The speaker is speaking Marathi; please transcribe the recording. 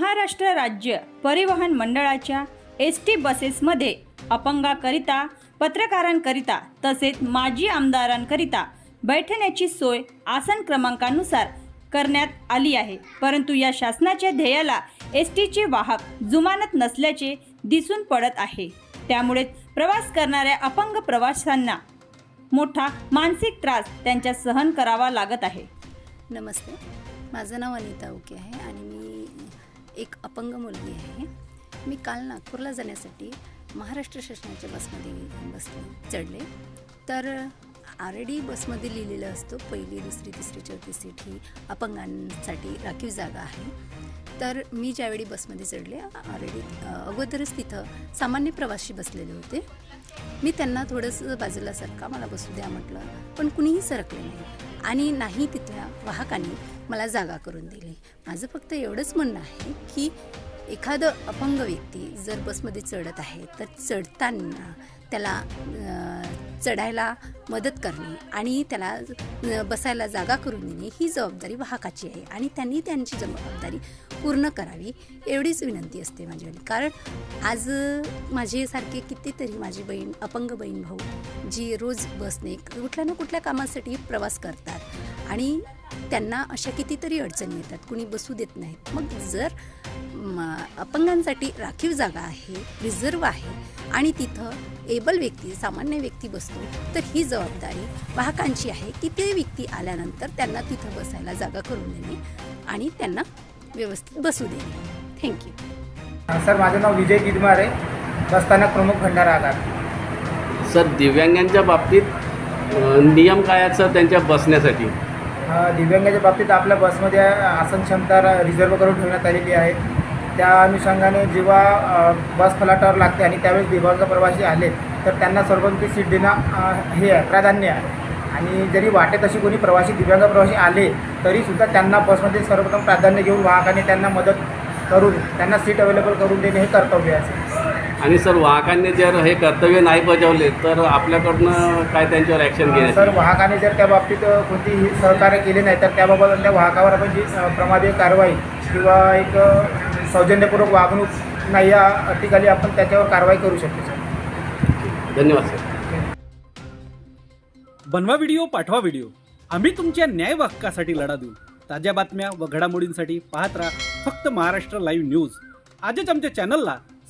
महाराष्ट्र राज्य परिवहन मंडळाच्या एस टी बसेसमध्ये अपंगाकरिता पत्रकारांकरिता तसेच माजी आमदारांकरिता बैठण्याची सोय आसन क्रमांकानुसार करण्यात आली आहे. परंतु या शासनाच्या ध्येयाला एस टीचे वाहक जुमानत नसल्याचे दिसून पडत आहे. त्यामुळे प्रवास करणाऱ्या अपंग प्रवाशांना मोठा मानसिक त्रास त्यांच्या सहन करावा लागत आहे. नमस्ते. माझं नाव अनिता ओके आहे आणि मी एक अपंग मुलगी आहे. मी काल नागपूरला जाण्यासाठी महाराष्ट्र शासनाच्या बसमध्ये बसले चढले. तर ऑलरेडी बसमध्ये लिहिलेलं असतं पहिली दुसरी तिसरी चौथी सीट ही अपंगांसाठी राखीव जागा आहे. तर मी ज्यावेळी बसमध्ये चढले ऑलरेडी अगोदरच तिथं सामान्य प्रवासी बसलेले होते. मी त्यांना थोडंसं बाजूला सरका मला बसू द्या म्हटलं. पण कुणीही सरकले नाही. आणि नाही तिथल्या वाहकांनी मला जागा करून दिली. माझं फक्त एवढंच म्हणणं आहे की एखादं अपंग व्यक्ती जर बसमध्ये चढत आहे तर चढताना त्याला चढायला मदत करणे आणि त्याला बसायला जागा करून देणे ही जबाबदारी वाहकाची आहे आणि त्यांनी त्यांची जबाबदारी पूर्ण करावी एवढीच विनंती असते माझीवाली कारण आज माझेसारखे कितीतरी माझी बहीण अपंग बहीण भाऊ जी रोज बसने कुठल्या ना कुठल्या कामासाठी प्रवास करतात आणि त्यांना अशा कितीतरी अडचणी येतात कुणी बसू देत नाहीत. मग जर अपंगांसाठी राखीव जागा आहे रिझर्व आहे आणि तिथं एबल व्यक्ती सामान्य व्यक्ती बसतो तर ही जबाबदारी वाहकांची आहे की ते व्यक्ती आल्यानंतर त्यांना तिथं बसायला जागा करून देणे आणि त्यांना व्यवस्थित बसू देणे. थँक्यू सर माझं नाव विजय गिदमार आहे बसस्थानक प्रमुख भंडारा आगार सर दिव्यांगांच्या बाबतीत नियम काय आहेत सर त्यांच्या बसण्यासाठी? दिव्यांगाच्या बाबतीत आपल्या बसमध्ये आसन क्षमता रिझर्व करून ठेवण्यात आलेली आहे. त्या अनुषंगाने जेव्हा बस फलाटावर लागते आणि त्यावेळेस दिव्यांग प्रवासी आले तर त्यांना सर्वोत्तम सीट देणं हे आहे प्राधान्य आहे. आणि जरी वाटेत अशी कोणी प्रवासी दिव्यांग प्रवासी आले तरीसुद्धा त्यांना बसमध्ये सर्वप्रथम प्राधान्य घेऊन वाहकाने त्यांना मदत करून त्यांना सीट अवेलेबल करून देणे हे कर्तव्य असेल आणि सर वाहकांनी जर हे कर्तव्य नाही बजावले तर आपल्याकडनं काय त्यांच्यावर ॲक्शन सर घेण्यात वाहकाने जर त्या बाबतीत कोणतीही सहकार्य केले नाही तर त्याबाबत त्या वाहकावर आपण जी प्रमादीय कारवाई किंवा एक सौजन्यपूर्वक वागणूक नाही या अटीखाली आपण त्याच्यावर कारवाई करू शकतो सर. धन्यवाद सर. बनवा व्हिडिओ पाठवा व्हिडिओ. आम्ही तुमच्या न्याय हक्कासाठी लढा देऊ. ताज्या बातम्या व घडामोडींसाठी पाहत राहा फक्त महाराष्ट्र लाईव्ह न्यूज. आजच आमच्या चॅनलला